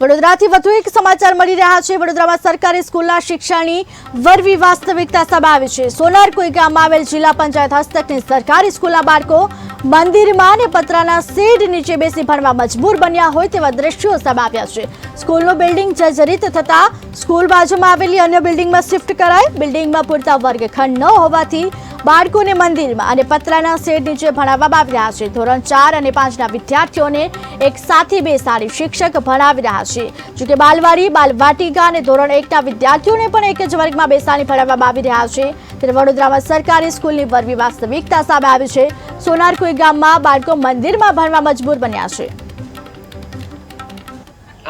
વડોદરાથી વધુ એક સમાચાર મળી રહ્યા છે. વડોદરામાં સરકારી સ્કૂલના શિક્ષણની વરવી વાસ્તવિકતા સામે આવી છે. સોનારકુઈ ગામમાં આવેલ જિલ્લા પંચાયત હસ્તકની સરકારી સ્કૂલના બાળકો મંદિરમાં અને પતરાના શેડ નીચે બેસી ભણવા મજબૂર બન્યા હોય તેવા દ્રશ્યો સમાવ્યા છે. સ્કૂલનું બિલ્ડિંગ જર્જરિત થતાં સ્કૂલ બાજુમાં આવેલી અન્ય બિલ્ડિંગમાં શિફ્ટ કરાય બિલ્ડિંગમાં પૂરતા વર્ગખંડ ન હોવાથી બાળકોને મંદિરમાં અને પતરાના શેડ નીચે ભણાવવામાં આવી રહ્યા છે. ધોરણ ચાર અને પાંચના વિદ્યાર્થીઓને એક સાથે બેસાડી શિક્ષક ભણાવી રહ્યા છે. જોકે બાલવાડી, બાલવાટિકા અને ધોરણ એકના વિદ્યાર્થીઓને પણ એક જ વર્ગમાં બેસાડી ભણાવવામાં આવી રહ્યા છે. ત્યારે વડોદરામાં સરકારી સ્કૂલની વરવી વાસ્તવિકતા સામે આવી છે. સોનારકુઈ ગામમાં બાળકો મંદિરમાં ભણવા મજબૂર બન્યા છે.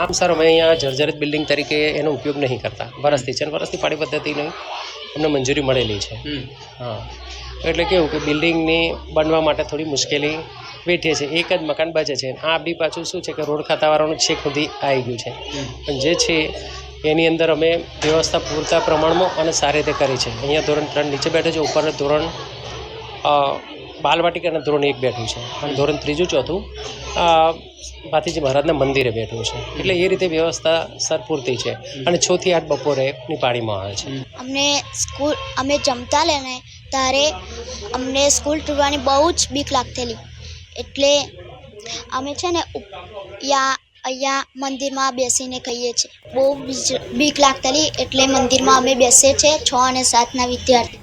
આમ સર અમે અહીંયા જર્જરિત બિલ્ડિંગ તરીકે એનો ઉપયોગ નહીં કરતા. વરસથી છે અને વરસથી પાડી પદ્ધતિની અમને મંજૂરી મળેલી છે. હા. એટલે કેવું કે બિલ્ડિંગની બનવા માટે થોડી મુશ્કેલી વેઠે છે. એક જ મકાન બચે છે. આ બી પાછું શું છે કે રોડ ખાતાવાળાનું છેક સુધી આવી ગયું છે. પણ જે છે એની અંદર અમે વ્યવસ્થા પૂરતા પ્રમાણમાં અને સારી રીતે કરી છે. અહીંયા ધોરણ ત્રણ નીચે બેઠે છે. ઉપર ધોરણ અ, બાલવાટિકા અને ધોરણ એક બેઠું છે અને ધોરણ ત્રીજું ચોથું ભાતીજી મહારાજના મંદિરે બેઠું છે. એટલે એ રીતે વ્યવસ્થા સર પૂરતી છે અને છ થી આઠ બપોરે નિપાળીમાં આવે છે. અમને સ્કૂલ અમે જમતા લે ને ત્યારે અમને સ્કૂલ ટૂરવાની બહુ જ બીક લાગતેલી એટલે અમે છે ને યા અહીંયા મંદિરમાં બેસીને કહીએ છીએ. બહુ બીક લાગતેલી એટલે મંદિરમાં અમે બેસીએ છીએ છ અને સાતના વિદ્યાર્થી.